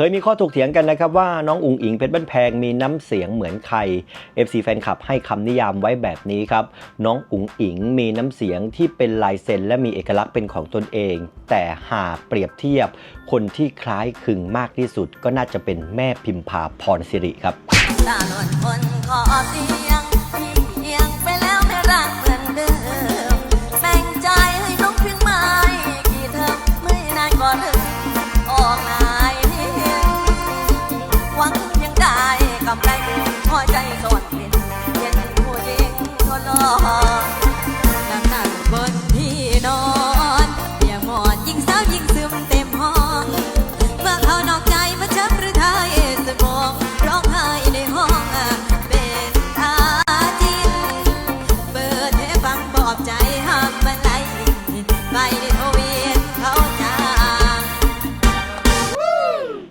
เคยมีข้อถกเถียงกันนะครับว่าน้องอุ๋งอิงเพชรบ้านแพงมีน้ำเสียงเหมือนใคร FC แฟนคลับให้คำนิยามไว้แบบนี้ครับ น้องอุ๋งอิงมีน้ำเสียงที่เป็นลายเซ็นและมีเอกลักษณ์เป็นของตนเอง แต่หากเปรียบเทียบ คนที่คล้ายคลึงมากที่สุด ก็น่าจะเป็นแม่พิมพาพรสิริครับ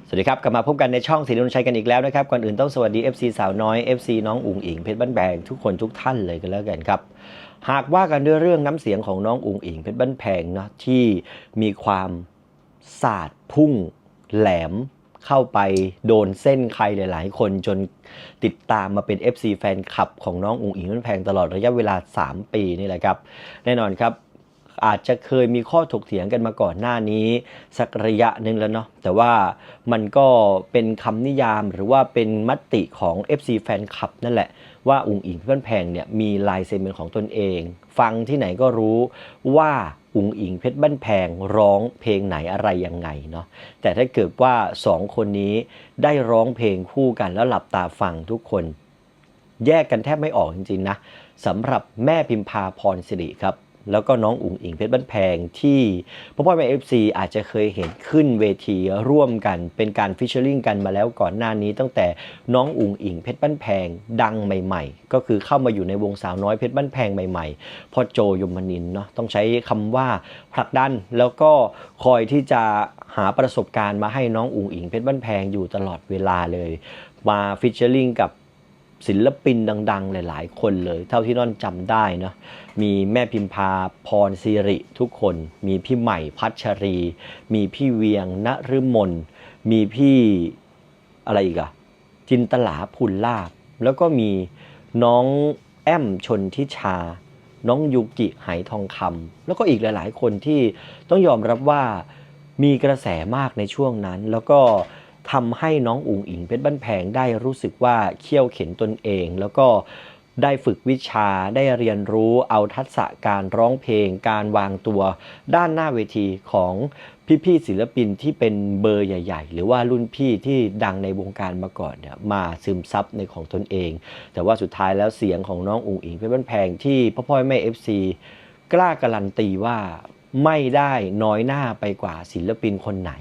สวัสดีครับ กลับมาพบกันในช่องสีนนชัยกันอีกแล้วนะครับ ก่อนอื่นต้องสวัสดี FC สาวน้อย FC น้องอุ๋งอิงเพชรบ้านแพงทุกคนทุกท่านเลยกันแล้วกันครับ หากว่ากันด้วยเรื่องน้ำเสียงของน้องอุ๋งอิงเพชรบ้านแพงเนาะที่มีความสาดพุ่งแหลมเข้าไปโดนเส้นใครหลาย ๆ คนจนติดตามมาเป็น FC แฟนคลับของน้องอุ๋งอิงเพชรบ้านแพงตลอดระยะเวลา 3 ปีนี่แหละครับ แน่นอนครับ อาจจะเคยมีข้อถกเถียงกันมาก่อนหน้านี้ สักระยะหนึ่งแล้วเนาะแต่ว่ามันก็เป็นคำนิยามหรือว่าเป็นมติของ FC แฟนคลับนั่นแหละว่าอุ๋งอิงเพื่อนแพงเนี่ยมีลายเซ็นเป็นของตนเอง ฟังที่ไหนก็รู้ว่าอุ๋งอิงเพชรบ้านแพงร้องเพลงไหนอะไรยังไงเนาะแต่ถ้าเกิดว่าสองคนนี้ได้ร้องเพลงคู่กันแล้วหลับตาฟังทุกคน แยกกันแทบไม่ออกจริงๆนะสำหรับแม่พิมพาพรสิริครับ แล้วก็น้องอุ๋งอิงเพชรบ้านแพงที่พ่อพ่อแม่เอฟซีอาจจะเคยเห็นขึ้นเวทีร่วมกัน เป็นการฟิชเชอร์ลิงกันมาแล้วก่อนหน้านี้ ตั้งแต่น้องอุ๋งอิงเพชรบ้านแพงดังใหม่ ๆ ก็คือเข้ามาอยู่ในวงสาวน้อยเพชรบ้านแพงใหม่ๆพ่อโจยมนินเนาะต้องใช้คำว่าผลักดันแล้วก็คอยที่จะหาประสบการณ์มาให้น้องอุ๋งอิงเพชรบ้านแพงอยู่ตลอดเวลาเลย มาฟิชเชอร์ลิงกับ ศิลปินดัง ๆ หลาย ๆ คนเลย เท่าที่น้อนจำได้เนาะมีแม่พิมพาพรศิริทุกคน มีพี่ใหม่พัชรี มีพี่เวียงนฤมลมีพี่อะไรอีกอะจินตลาพุนลาบ แล้วก็มีน้องแอมชนทิชา น้องยูกิไหทองคำแล้วก็อีกหลาย ๆ คนที่ต้องยอมรับว่ามีกระแสมากในช่วงนั้น แล้วก็ ทำให้น้องอุ๋งอิงเพชรบ้านแพงได้รู้สึกว่าเขี่ยวเข็นตนเอง แล้วก็ได้ฝึกวิชาได้เรียนรู้เอาทักษะการร้องเพลง การวางตัว ด้านหน้าเวทีของพี่ๆศิลปินที่เป็นเบอร์ใหญ่ ๆ หรือว่ารุ่นพี่ที่ดังในวงการมาก่อนเนี่ยมาซึมซับในของตนเอง แต่ว่าสุดท้ายแล้วเสียงของน้องอุ๋งอิงเพชรบ้านแพงที่พ่อพ่อแม่เอฟซีกล้าการันตีว่าไม่ได้น้อยหน้าไปกว่าศิลปินคนไหน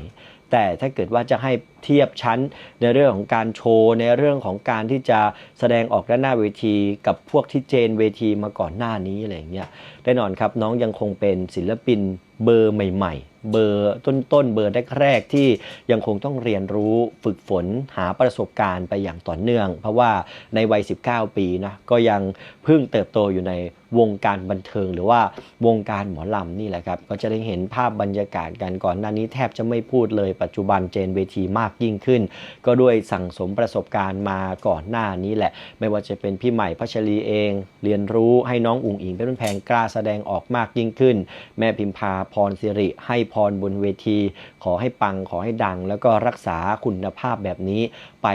แต่ถ้าเกิดว่าจะให้เทียบชั้นในเรื่องของการโชว์ในเรื่องของการที่จะแสดงออกด้านหน้าเวทีกับพวกที่เจนเวทีมาก่อนหน้านี้อะไรอย่างเงี้ยแน่นอนครับน้องยังคงเป็นศิลปินเบอร์ใหม่ๆเบอร์ต้นๆเบอร์แรกๆที่ยังคงต้องเรียนรู้ฝึกฝนหาประสบการณ์ไปอย่างต่อเนื่อง เพราะว่าในวัย 19 ปีนะก็ยังเพิ่งเติบโตอยู่ในวงการบันเทิงหรือว่าวงการหมอลำนี่แหละครับ ก็จะได้เห็นภาพบรรยากาศกันก่อนหน้านี้แทบจะไม่พูดเลยปัจจุบันเจนเวทีมากยิ่งขึ้น ก็ด้วยสั่งสมประสบการณ์มาก่อนหน้านี้แหละ ไม่ว่าจะเป็นพี่ใหม่พัชรีเอง เรียนรู้ให้น้องอุ๋งอิงเป็นแพงกล้าแสดงออกมากยิ่งขึ้น แม่พิมพาพรสิริให้พรบนเวที ขอให้ปังขอให้ดัง แล้วก็รักษาคุณภาพแบบนี้ไป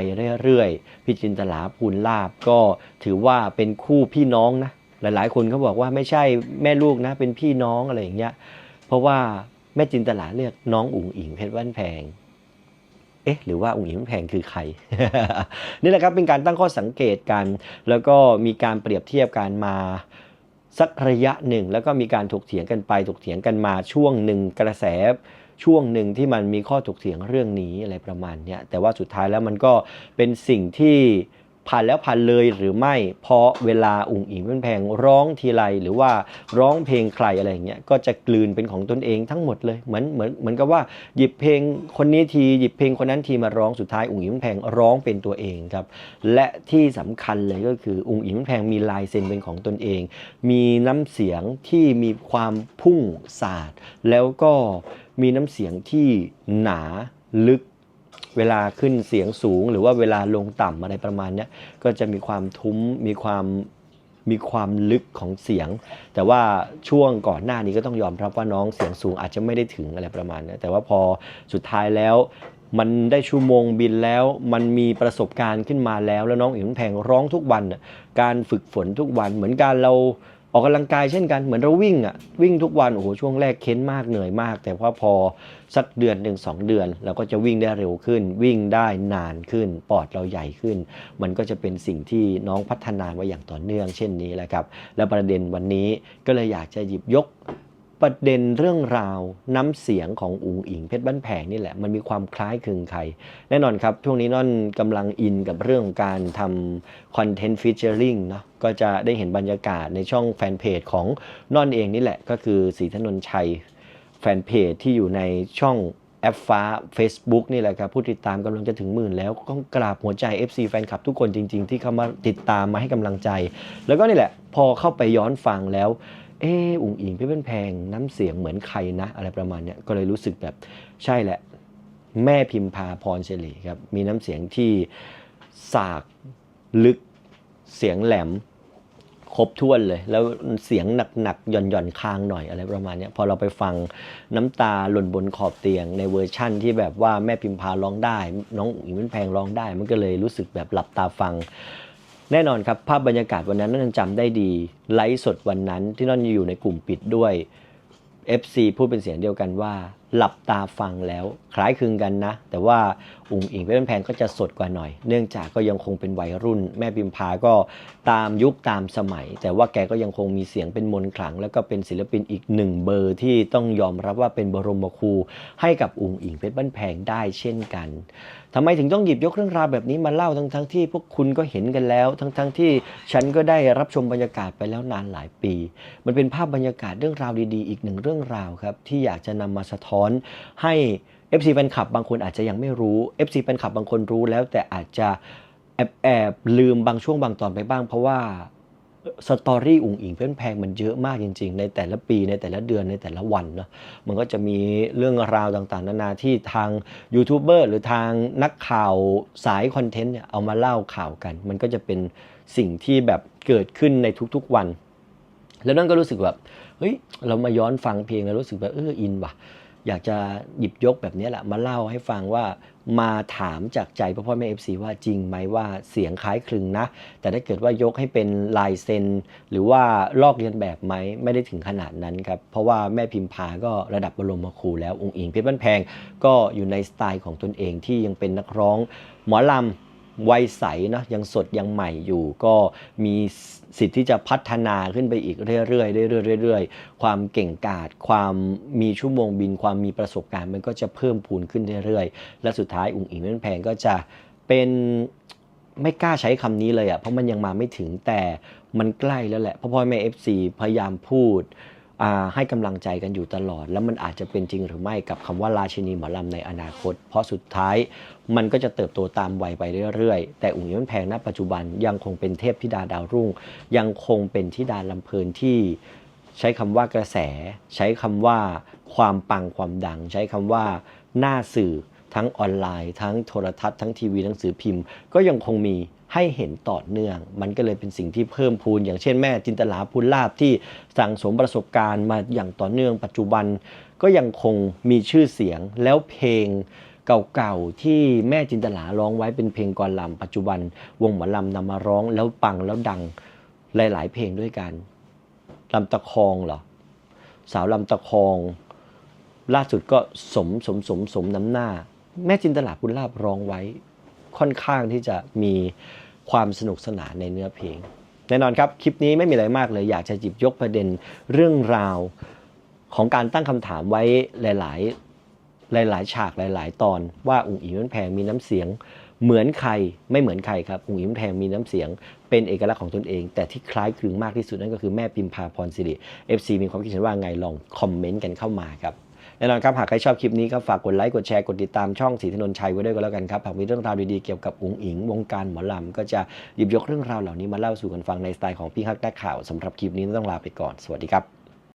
เรื่อยๆ พี่จินตลาภูลลาบก็ถือว่าเป็นคู่พี่น้องนะ หลายๆ คนเขาบอกว่าไม่ใช่แม่ลูกนะ เป็นพี่น้องอะไรอย่างเงี้ย เพราะว่าแม่จินตลาเรียกน้องอุ๋งอิงเพชรบ้านแพงเอ๊ะหรือว่าอุ๋งอิงเพชรแพงคือใคร นี่แหละครับเป็นการตั้งข้อสังเกตกัน แล้วก็มีการเปรียบเทียบกันมา สักระยะหนึ่ง แล้วก็มีการถกเถียงกันไปถกเถียงกันมาช่วงหนึ่งกระแสช่วงหนึ่งที่มันมีข้อถกเถียงเรื่องนี้อะไรประมาณนี้แต่ว่าสุดท้ายแล้วมันก็เป็นสิ่งที่ ผ่านแล้วผ่านเลยหรือไม่เพราะเวลาอุ๋งอิงเป็นแพงร้องทีไรหรือว่าร้องเพลงใครอะไรอย่างเงี้ยก็จะกลืนเป็นของตนเองทั้งหมดเลยเหมือนเหมือนเหมือนกับว่าหยิบเพลงคนนี้ทีหยิบเพลงคนนั้นทีมาร้องสุดท้ายอุ๋งอิงเป็นแพงร้องเป็นตัวเองครับและที่สำคัญเลยก็คืออุ๋งอิงเป็นแพงมีลายเซ็นเป็นของตนเอง มีน้ำเสียงที่มีความพุ่งสาดแล้วก็มีน้ำเสียงที่หนาลึก เวลาขึ้นเสียงสูง หรือว่าเวลาลงต่ำอะไรประมาณนี้ก็จะมีความทุ้มมีความมีความลึกของเสียง แต่ว่าช่วงก่อนหน้านี้ก็ต้องยอมรับว่าน้องเสียงสูงอาจจะไม่ได้ถึงอะไรประมาณนี้แต่ว่าพอสุดท้ายแล้ว มันได้ชั่วโมงบินแล้ว มันมีประสบการณ์ขึ้นมาแล้ว แล้วน้องอิ๋วแพงร้องทุกวัน การฝึกฝนทุกวันเหมือนการเรา ออกกำลังกายเช่นกันเหมือนเราวิ่งอะวิ่งทุกวันโอ้โหช่วงแรกเค้นมากเหนื่อยมาก แต่ว่าพอสักเดือนหนึ่งสองเดือน เราก็จะวิ่งได้เร็วขึ้น วิ่งได้นานขึ้น ปอดเราใหญ่ขึ้น มันก็จะเป็นสิ่งที่น้องพัฒนามาอย่างต่อเนื่องเช่นนี้แหละครับ และประเด็นวันนี้ก็เลยอยากจะหยิบยก ประเด็นเรื่องราวน้ำเสียงของอุ๋งอิงเพชรบ้านแผงนี่แหละมันมีความคล้ายคลึงใคร แน่นอนครับช่วงนี้น่อนกำลังอินกับเรื่องของการทำคอนเทนต์ฟีเจอริงเนาะก็จะได้เห็นบรรยากาศในช่องแฟนเพจของน่อนเองนี่แหละ ก็คือสีถนนชัยแฟนเพจที่อยู่ในช่องแอปฟ้า Facebook นี่แหละครับ ผู้ติดตามกำลังจะถึงหมื่นแล้วก็ต้องกราบหัวใจ FC แฟนคลับทุกคนจริง ๆ ที่เข้ามาติดตามมาให้กำลังใจ แล้วก็นี่แหละ พอเข้าไปย้อนฟังแล้ว เอออุ๋งอิงพี่เป็นแพงน้ำเสียงเหมือนใครนะ อะไรประมาณเนี้ยก็เลยรู้สึกแบบใช่แหละ แม่พิมพาพรเฉลยครับ มีน้ำเสียงที่สากลึกเสียงแหลมครบถ้วนเลย แล้วเสียงหนักๆหย่อนหย่อนๆคางหน่อยอะไรประมาณเนี้ยพอเราไปฟังน้ำตาหล่นบนขอบเตียง ในเวอร์ชั่นที่แบบว่าแม่พิมพาร้องได้ น้องอุ๋งอิงเป็นแพงร้องได้ มันก็เลยรู้สึกแบบหลับตาฟัง แน่นอนครับภาพบรรยากาศวันนั้นนั่นจำได้ดี ไลฟ์สดวันนั้นที่นั่นอยู่ในกลุ่มปิดด้วย FC พูดเป็นเสียงเดียวกันว่า หลับตาฟังแล้วคล้ายคลึงกันนะ แต่ว่าอุ๋งอิงเพชรแพงก็จะสดกว่าหน่อย เนื่องจากก็ยังคงเป็นวัยรุ่น แม่พิมพาก็ตามยุคตามสมัย แต่ว่าแกก็ยังคงมีเสียงเป็นมนต์ขลัง แล้วก็เป็นศิลปินอีกหนึ่งเบอร์ที่ต้องยอมรับว่าเป็นบรมครูให้กับอุ๋งอิงเพชรบ้านแพงได้เช่นกันทำไมถึงต้องหยิบยกเรื่องราวแบบนี้มาเล่าทั้งที่ พวกคุณก็เห็นกันแล้ว ทั้งๆที่ฉันก็ได้รับชมบรรยากาศไปแล้วนานหลายปี มันเป็นภาพบรรยากาศเรื่องราวดีๆ อีกหนึ่งเรื่องราวครับที่อยากจะนำมาสะท้อนให้ FC แฟนคลับบางคนอาจจะยังไม่รู้ FC แฟนคลับบางคนรู้แล้วแต่อาจจะแอบแอบลืมบางช่วงบางตอนไปบ้าง เพราะว่าสตอรี่อุ๋งอิงเพื่อนแพงมันเยอะมากจริง ๆ ในแต่ละปีในแต่ละเดือนในแต่ละวันเนาะมันก็จะมีเรื่องราวต่างๆ นานาที่ทางยูทูบเบอร์หรือทางนักข่าวสายคอนเทนต์เนี่ยเอามาเล่าข่าวกัน มันก็จะเป็นสิ่งที่แบบเกิดขึ้นในทุกๆวัน แล้วนั่นก็รู้สึกแบบเฮ้ยเรามาย้อนฟังเพลงแล้วรู้สึกแบบเอออินว่ะ อยากจะหยิบยกแบบนี้แหละมาเล่าให้ฟังว่ามาถามจากใจพ่อพ่อแม่เอฟซีว่าจริงไหมว่าเสียงคล้ายคลึงนะ แต่ถ้าเกิดว่ายกให้เป็นลายเซ็นหรือว่าลอกเลียนแบบไหมไม่ได้ถึงขนาดนั้นครับ เพราะว่าแม่พิมพาก็ระดับบรมครูแล้วองค์อิงเพชรบ้านแพง ก็อยู่ในสไตล์ของตนเองที่ยังเป็นนักร้องหมอลำ วัยใสเนอะยังสดยังใหม่อยู่ก็มีสิทธิ์ที่จะพัฒนาขึ้นไปอีกเรื่อยๆเรื่อยๆเรื่อยๆความเก่งกาจความมีชั่วโมงบิน ความมีประสบการณ์มันก็จะเพิ่มพูนขึ้นเรื่อยๆ และสุดท้ายอุ้งอิงเล่นแพงก็จะเป็นไม่กล้าใช้คำนี้เลยอะ่ะเพราะมันยังมาไม่ถึงแต่มันใกล้แล้วแหละพ่อพ่อแม่ FC พยายามพูด ให้กำลังใจกันอยู่ตลอด แล้วมันอาจจะเป็นจริงหรือไม่กับคำว่าราชินีหมอลำในอนาคต เพราะสุดท้ายมันก็จะเติบโตตามวัยไปเรื่อยๆ แต่อุ๋งอิงมันแพงณปัจจุบันยังคงเป็นเทพธิดาดาวรุ่ง ยังคงเป็นธิดาลำเพลินที่ใช้คำว่ากระแส ใช้คำว่าความปังความดัง ใช้คำว่าหน้าสื่อทั้งออนไลน์ ทั้งโทรทัศน์ทั้งทีวีหนังสือพิมพ์ ก็ยังคงมี ให้เห็นต่อเนื่อง มันก็เลยเป็นสิ่งที่เพิ่มพูน อย่างเช่นแม่จินตลาภูลลาบที่สั่งสมประสบการณ์มาอย่างต่อเนื่องปัจจุบัน ก็ยังคงมีชื่อเสียงแล้วเพลงเก่าๆที่แม่จินตลาร้องไว้เป็นเพลงกลอนลำปัจจุบัน วงหมอลำนำมาร้องแล้วปังแล้วดังหลาย ๆ เพลงด้วยกันลำตะคองเหรอสาวลำตะคอง ล่าสุดก็สมสมสมสมน้ำหน้า แม่จินตลาพุนลาบร้องไว้ ค่อนข้างที่จะมีความสนุกสนานในเนื้อเพลง แน่นอนครับ คลิปนี้ไม่มีอะไรมากเลย อยากจะหยิบยกประเด็นเรื่องราวของการตั้งคำถามไว้หลาย ๆ หลาย ๆ ฉากหลาย ๆ ตอนว่าอุ๋งอิงมันแพงมีน้ำเสียงเหมือนใครไม่เหมือนใครครับอุ๋งอิงมันแพงมีน้ำเสียง เป็นเอกลักษณ์ของตนเอง แต่ที่คล้ายคลึงมากที่สุดนั่นก็คือแม่พิมพาพรสิริ FC มีความคิดเห็นว่าไงลองคอมเมนต์กันเข้ามาครับ แน่นอนครับหากใครชอบคลิปนี้ก็ฝากกดไลค์กดแชร์กดติดตามช่องสีถนนชัยไว้ด้วยก็แล้วกันครับหากมีเรื่องราวดีๆเกี่ยวกับอุ๋งอิง วงการหมอลำก็จะหยิบยกเรื่องราวเหล่านี้มาเล่าสู่กันฟังในสไตล์ของพี่ฮักนักข่าวสำหรับคลิปนี้ต้องลาไปก่อนสวัสดีครับ